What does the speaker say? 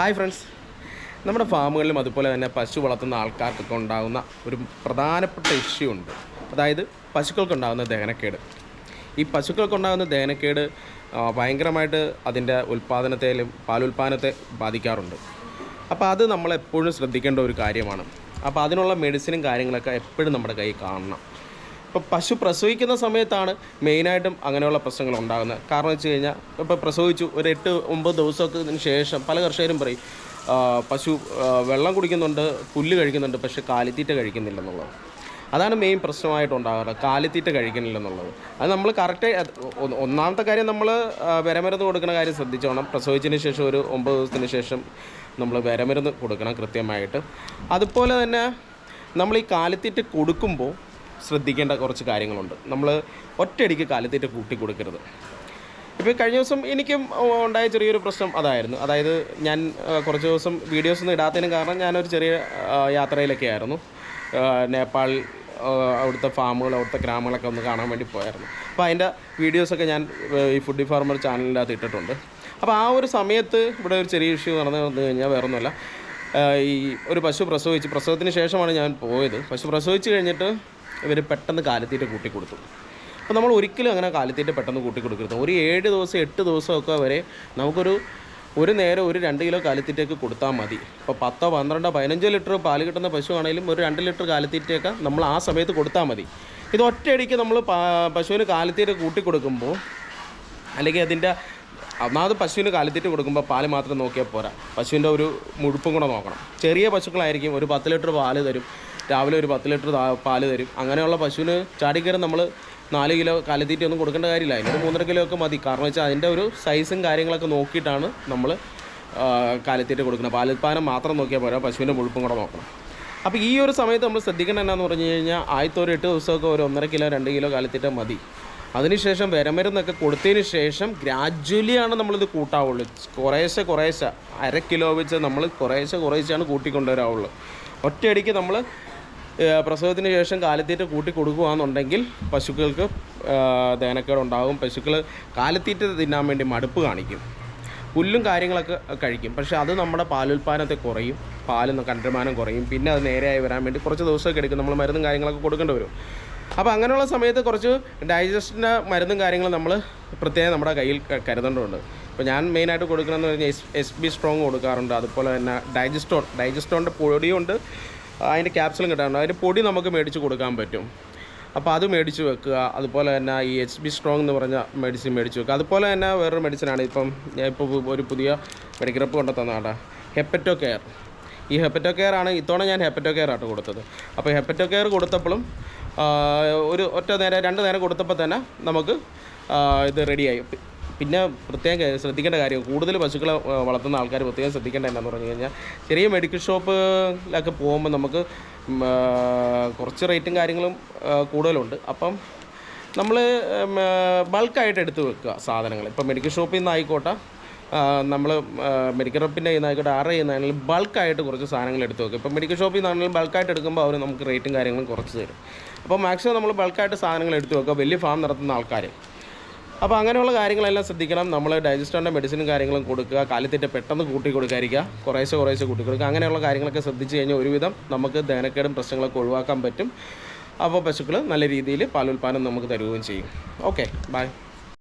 Hi friends നമ്മുടെ ഫാമുകളിലും അതുപോലെ തന്നെ പശു വളർത്തുന്ന ആൾക്കാർക്കൊക്കെ ഉണ്ടാകുന്ന ഒരു പ്രധാനപ്പെട്ട ഇഷ്യൂ ഉണ്ട്. അതായത് പശുക്കൾക്കുണ്ടാകുന്ന ദഹനക്കേട്. ഈ പശുക്കൾക്കുണ്ടാകുന്ന ദഹനക്കേട് ഭയങ്കരമായിട്ട് അതിന്റെ ഉൽപ്പാദനത്തെയും പാലുൽപ്പാദനത്തെ ബാധിക്കാറുണ്ട്. അപ്പോൾ അത് നമ്മൾ എപ്പോഴും ശ്രദ്ധിക്കേണ്ട ഒരു കാര്യമാണ്. അപ്പോൾ അതിനുള്ള മെഡിസിനും കാര്യങ്ങളൊക്കെ എപ്പോഴും നമ്മുടെ കയ്യിൽ കാണണം. ഇപ്പോൾ പശു പ്രസവിക്കുന്ന സമയത്താണ് മെയിനായിട്ടും അങ്ങനെയുള്ള പ്രശ്നങ്ങൾ ഉണ്ടാകുന്നത്. കാരണം വെച്ച് കഴിഞ്ഞാൽ ഇപ്പോൾ പ്രസവിച്ചു ഒരു എട്ട് ഒമ്പത് ദിവസത്തിന് ശേഷം പല കർഷകരും പറയും പശു വെള്ളം കുടിക്കുന്നുണ്ട് പുല്ല് കഴിക്കുന്നുണ്ട് പക്ഷേ കാലിത്തീറ്റ കഴിക്കുന്നില്ലെന്നുള്ളത്. അതാണ് മെയിൻ പ്രശ്നമായിട്ടുണ്ടാകാറ് കാലിത്തീറ്റ കഴിക്കുന്നില്ലെന്നുള്ളത്. അത് നമ്മൾ കറക്റ്റ് ഒന്നാമത്തെ കാര്യം നമ്മൾ വിരമരുന്ന് കൊടുക്കുന്ന കാര്യം ശ്രദ്ധിച്ചോണം. പ്രസവിച്ചതിന് ശേഷം ഒരു ഒമ്പത് ദിവസത്തിന് ശേഷം നമ്മൾ വിരമരുന്ന് കൊടുക്കണം കൃത്യമായിട്ട്. അതുപോലെ തന്നെ നമ്മൾ ഈ കാലിത്തീറ്റ കൊടുക്കുമ്പോൾ ശ്രദ്ധിക്കേണ്ട കുറച്ച് കാര്യങ്ങളുണ്ട്. നമ്മൾ ഒറ്റയടിക്ക് കാലത്തേറ്റ് കൂട്ടി കൊടുക്കരുത് ഇപ്പോൾ കഴിഞ്ഞ ദിവസം എനിക്കും ഉണ്ടായ ചെറിയൊരു പ്രശ്നം അതായിരുന്നു. അതായത് ഞാൻ കുറച്ച് ദിവസം വീഡിയോസ് ഒന്നും ഇടാത്തതിനും കാരണം ഞാനൊരു ചെറിയ യാത്രയിലൊക്കെ ആയിരുന്നു. നേപ്പാൾ അവിടുത്തെ ഫാമുകൾ അവിടുത്തെ ഗ്രാമങ്ങളൊക്കെ ഒന്ന് കാണാൻ വേണ്ടി പോയായിരുന്നു. അപ്പോൾ അതിന്റെ വീഡിയോസൊക്കെ ഞാൻ ഈ ഫുഡി ഫാർമർ ചാനലിന്റെ അകത്ത് ഇട്ടിട്ടുണ്ട്. അപ്പോൾ ആ ഒരു സമയത്ത് ഇവിടെ ഒരു ചെറിയ ഇഷ്യൂ നടന്നു വന്നു കഴിഞ്ഞാൽ വേറൊന്നുമല്ല. ഈ ഒരു പശു പ്രസവിച്ച് പ്രസവത്തിന് ശേഷമാണ് ഞാൻ പോയത്. പശു പ്രസവിച്ച് കഴിഞ്ഞിട്ട് ഇവർ പെട്ടെന്ന് കാലത്തീറ്റ കൂട്ടി കൊടുത്തു അപ്പോൾ നമ്മൾ ഒരിക്കലും അങ്ങനെ കാലിത്തീറ്റ പെട്ടെന്ന് കൂട്ടി കൊടുക്കരുത് ഒരു ഏഴ് ദിവസം എട്ട് ദിവസമൊക്കെ വരെ നമുക്കൊരു ഒരു നേരം ഒരു രണ്ട് കിലോ കാലിത്തീറ്റയൊക്കെ കൊടുത്താൽ മതി. ഇപ്പോൾ പത്തോ പന്ത്രണ്ടോ പതിനഞ്ചോ ലിറ്റർ പാൽ കിട്ടുന്ന പശു ആണെങ്കിലും ഒരു രണ്ട് ലിറ്റർ കാലിത്തീറ്റയൊക്കെ നമ്മൾ ആ സമയത്ത് കൊടുത്താൽ മതി. ഇത് ഒറ്റയടിക്ക് നമ്മൾ പശുവിന് കാലിത്തീറ്റ കൂട്ടി കൊടുക്കുമ്പോൾ അല്ലെങ്കിൽ അതിന്റെ ഒന്നാമത് പശുവിന് കാലിത്തീറ്റ കൊടുക്കുമ്പോൾ പാൽ മാത്രം നോക്കിയാൽ പോരാ. പശുവിന്റെ ഒരു മുഴുപ്പും കൂടെ നോക്കണം. ചെറിയ പശുക്കളായിരിക്കും ഒരു പത്ത് ലിറ്റർ പാൽ തരും. രാവിലെ ഒരു പത്ത് ലിറ്റർ പാൽ തരും. അങ്ങനെയുള്ള പശുവിന് ചാടിക്കയറി നമ്മൾ നാല് കിലോ കാലിത്തീറ്റ ഒന്നും കൊടുക്കേണ്ട കാര്യമില്ല. അതിനൊരു മൂന്നര കിലോ ഒക്കെ മതി. കാരണം വെച്ചാൽ അതിന്റെ ഒരു സൈസും കാര്യങ്ങളൊക്കെ നോക്കിയിട്ടാണ് നമ്മൾ കാലിത്തീറ്റ കൊടുക്കുന്നത്. പാലുത്പാദനം മാത്രം നോക്കിയാൽ പോരാ. പശുവിന്റെ മുഴുപ്പും കൂടെ നോക്കണം. അപ്പോൾ ഈ ഒരു സമയത്ത് നമ്മൾ ശ്രദ്ധിക്കേണ്ട എന്നാന്ന് പറഞ്ഞു കഴിഞ്ഞാൽ ആദ്യത്തെ ഒരു എട്ട് ദിവസമൊക്കെ ഒരു ഒന്നര കിലോ രണ്ട് കിലോ കാലിത്തീറ്റ മതി. അതിനുശേഷം വിരമരുന്നൊക്കെ കൊടുത്തതിന് ശേഷം ഗ്രാജ്വലി ആണ് നമ്മളിത് കൂട്ടാവുള്ളൂ. കുറേശ്ശെ കുറേശ്ശെ. അര കിലോ വെച്ച് നമ്മൾ കുറേശ്ശെ കുറേശ്ശെയാണ് കൂട്ടിക്കൊണ്ടുവരാവുള്ളൂ. ഒറ്റയടിക്ക് നമ്മൾ പ്രസവത്തിന് ശേഷം കാലിത്തീറ്റ കൂട്ടി കൊടുക്കുകയാണെന്നുണ്ടെങ്കിൽ പശുക്കൾക്ക് ഉണ്ടാകും. പശുക്കൾ കാലിത്തീറ്റ തിന്നാൻ വേണ്ടി മടുപ്പ് കാണിക്കും. പുല്ലും കാര്യങ്ങളൊക്കെ കഴിക്കും. പക്ഷേ അത് നമ്മുടെ പാലുൽപ്പാദനത്തെ കുറയും. പാലിന്ന് കണ്ടമാനം കുറയും. പിന്നെ അത് നേരെയായി വരാൻ വേണ്ടി കുറച്ച് ദിവസമൊക്കെ എടുക്കും. നമ്മൾ മരുന്നും കാര്യങ്ങളൊക്കെ കൊടുക്കേണ്ടി വരും. അപ്പോൾ അങ്ങനെയുള്ള സമയത്ത് കുറച്ച് ഡൈജസ്റ്റിന്റെ മരുന്നും കാര്യങ്ങളും നമ്മൾ പ്രത്യേകം നമ്മുടെ കയ്യിൽ കരുതേണ്ടതുണ്ട്. അപ്പോൾ ഞാൻ മെയിനായിട്ട് കൊടുക്കണമെന്ന് പറഞ്ഞാൽ എസ് എസ് ബി സ്ട്രോങ് കൊടുക്കാറുണ്ട്. അതുപോലെ തന്നെ ഡൈജസ്റ്റോൺ ഡൈജസ്റ്റോണിന്റെ പൊടിയുണ്ട്. അതിന്റെ ക്യാപ്സലും കിട്ടാറുണ്ട് അതിന്റെ പൊടി നമുക്ക് മേടിച്ച് കൊടുക്കാൻ പറ്റും. അപ്പോൾ അത് മേടിച്ച് വെക്കുക. അതുപോലെ തന്നെ ഈ എച്ച് ബി സ്ട്രോങ് എന്ന് പറഞ്ഞ മെഡിസിൻ മേടിച്ച് വെക്കുക. അതുപോലെ തന്നെ വേറൊരു മെഡിസിനാണ് ഇപ്പം ഞാൻ ഇപ്പോൾ ഒരു പുതിയ മെഡിക്കറപ്പ് കൊണ്ടു തന്നതാണ് ഹെപ്പറ്റോ കെയർ ഈ ഹെപ്പറ്റോ കെയർ ആണ് ഇത്തവണ ഞാൻ ഹെപ്പറ്റോ കെയർ ആയിട്ട് കൊടുത്തത്. അപ്പോൾ ഹെപ്പറ്റോ കെയർ കൊടുത്തപ്പോഴും ഒരു ഒറ്റ നേരം രണ്ട് നേരം കൊടുത്തപ്പോൾ തന്നെ നമുക്ക് ഇത് റെഡിയായി പിന്നെ പ്രത്യേകം ശ്രദ്ധിക്കേണ്ട കാര്യം കൂടുതൽ പശുക്കളെ വളർത്തുന്ന ആൾക്കാർ പ്രത്യേകം ശ്രദ്ധിക്കേണ്ട എന്താണെന്ന് പറഞ്ഞു കഴിഞ്ഞാൽ ചെറിയ മെഡിക്കൽ ഷോപ്പിലൊക്കെ പോകുമ്പോൾ നമുക്ക് കുറച്ച് റേറ്റും കാര്യങ്ങളും കൂടുതലുണ്ട്. അപ്പം നമ്മൾ ബൾക്കായിട്ട് എടുത്ത് വെക്കുക സാധനങ്ങൾ. ഇപ്പം മെഡിക്കൽ ഷോപ്പിൽ നിന്ന് നിന്നായിക്കോട്ടെ നമ്മൾ മെഡിക്കൽ റപ്പിന്റെ ആയിക്കോട്ടെ ആറ് ചെയ്യുന്നതാണെങ്കിലും ബൾക്കായിട്ട് കുറച്ച് സാധനങ്ങൾ എടുത്ത് വെക്കുക. ഇപ്പം മെഡിക്കൽ ഷോപ്പിൽ നിന്നാണെങ്കിലും ബൾക്കായിട്ട് എടുക്കുമ്പോൾ അവർ നമുക്ക് റേറ്റും കാര്യങ്ങളും കുറച്ച് തരും. അപ്പോൾ മാക്സിമം നമ്മൾ ബൾക്കായിട്ട് സാധനങ്ങൾ എടുത്ത് വെക്കുക. വലിയ ഫാം നടത്തുന്ന ആൾക്കാർ അപ്പോൾ അങ്ങനെയുള്ള കാര്യങ്ങളെല്ലാം ശ്രദ്ധിക്കണം. നമ്മൾ ഡൈജസ്റ്ററിന്റെ മെഡിസിനും കാര്യങ്ങളും കൊടുക്കുക. കാലിത്തീറ്റ പെട്ടെന്ന് കൂട്ടി കൊടുക്കാതിരിക്കുക. കുറേശ്ശെ കുറേശ്ശെ കൂട്ടി കൊടുക്കുക. അങ്ങനെയുള്ള കാര്യങ്ങളൊക്കെ ശ്രദ്ധിച്ചു കഴിഞ്ഞാൽ ഒരുവിധം നമുക്ക് ദേനക്കേടും പ്രശ്നങ്ങളൊക്കെ ഒഴിവാക്കാൻ പറ്റും. അപ്പോൾ പശുക്കൾ നല്ല രീതിയിൽ പാലുൽപ്പാദനം നമുക്ക് തരുകയും ചെയ്യും. Okay bye